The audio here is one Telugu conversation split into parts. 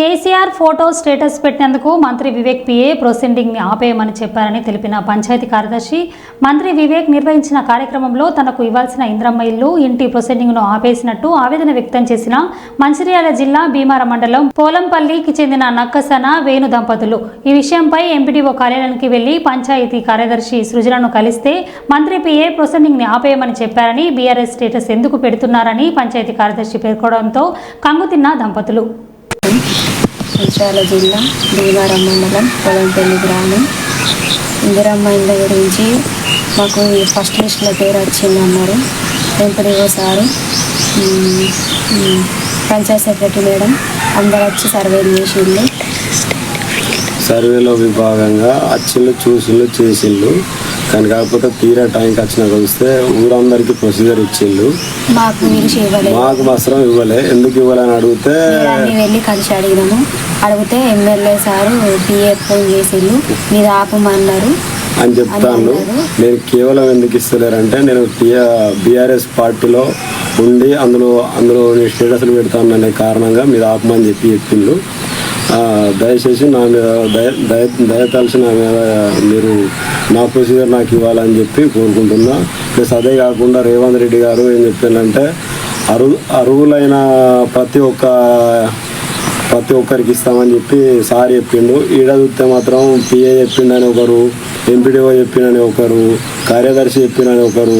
కేసీఆర్ ఫోటో స్టేటస్ పెట్టినందుకు మంత్రి వివేక్ పిఏ ప్రొసీడింగ్ని ఆపేయమని చెప్పారని తెలిపిన పంచాయతీ కార్యదర్శి మంత్రి వివేక్ నిర్వహించిన కార్యక్రమంలో తనకు ఇవ్వాల్సిన ఇంద్రమ్మ ఇల్లు ఇంటి ప్రొసీడింగ్ను ఆపేసినట్టు ఆవేదన వ్యక్తం చేసిన మంచిర్యాల జిల్లా భీమార మండలం పోలంపల్లికి చెందిన నక్కసన వేణు దంపతులు. ఈ విషయంపై ఎంపీడీఓ కార్యాలయానికి వెళ్ళి పంచాయతీ కార్యదర్శి సృజనను కలిస్తే మంత్రి పిఏ ప్రొసీడింగ్ని ఆపేయమని చెప్పారని బీఆర్ఎస్ స్టేటస్ ఎందుకు పెడుతున్నారని పంచాయతీ కార్యదర్శి పేర్కొనడంతో కంగుతిన్న దంపతులు. మంచిర్యాల జిల్లా భీమారం మండలం పొలంపల్లి గ్రామం. ఇందిరమ్మ ఇళ్ళ గురించి మాకు ఫస్ట్ లిస్ట్లో పేరు వచ్చిందన్నారు MPDO sir panchayat secretary madam అందరు వచ్చి సర్వేలు చేసిండు సర్వేలో విభాగంగా అచ్చిళ్ళు చూసిళ్ళు చేసిళ్ళు కానీ కాకపోతే తీరా టైంకి వచ్చినాక వస్తే ఊరందరికీ ప్రొసీజర్ ఇచ్చిళ్ళు మాకు పిలిచి ఇవ్వలేదు మాకు మాత్రం ఇవ్వలే. ఎందుకు ఇవ్వాలని అడిగితే అన్ని వెళ్ళి కలిసి అడిగినాము. అడిగితే ఎమ్మెల్యే సారు పిఏ ఫోన్ చేసిండు. మీరు ఆపమన్నారు. అని చెప్తాను నేను కేవలం ఎందుకు ఇస్తలేరంటే నేను బీఆర్ఎస్ పార్టీలో ఉండి అందులో అందులో నేను స్టేటస్లు పెడతాను అనే కారణంగా మీరు ఆపమని చెప్పి చెప్పిండు. దయచేసి నా మీద దయ దయ దయతలిసి నా మీద మీరు నా ప్రొసీజర్ నాకు ఇవ్వాలని చెప్పి కోరుకుంటున్నా. ప్లస్ అదే కాకుండా రేవంత్ రెడ్డి గారు ఏం చెప్పారంటే అరు అరువులైన ప్రతి ఒక్క ప్రతి ఒక్కరికి ఇస్తామని చెప్పి సార్ చెప్పిండు. ఈడ చూస్తే మాత్రం పిఏ చెప్పిండని ఒకరు ఎంపీడీఓ చెప్పిండని ఒకరు కార్యదర్శి చెప్పిండని ఒకరు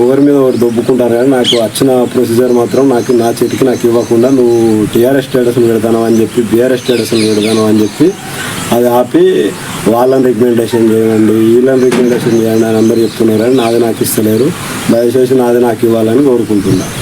ఒకరి మీద ఒకరు దొబ్బుకుంటారు కానీ నాకు వచ్చిన ప్రొసీజర్ మాత్రం నాకు నా చేతికి నాకు ఇవ్వకుండా నువ్వు టీఆర్ఎస్ స్టేటస్లు పెడతాను అని చెప్పి బీఆర్ఎస్ స్టేటస్లు పెడతాను అని చెప్పి అది ఆపి వాళ్ళని రికమెండేషన్ చేయండి వీళ్ళని రికమెండేషన్ చేయండి అని అందరు చెప్తున్నారు కానీ నాది నాకు ఇస్తలేరు. దయచేసి నాది నాకు ఇవ్వాలని కోరుకుంటున్నాను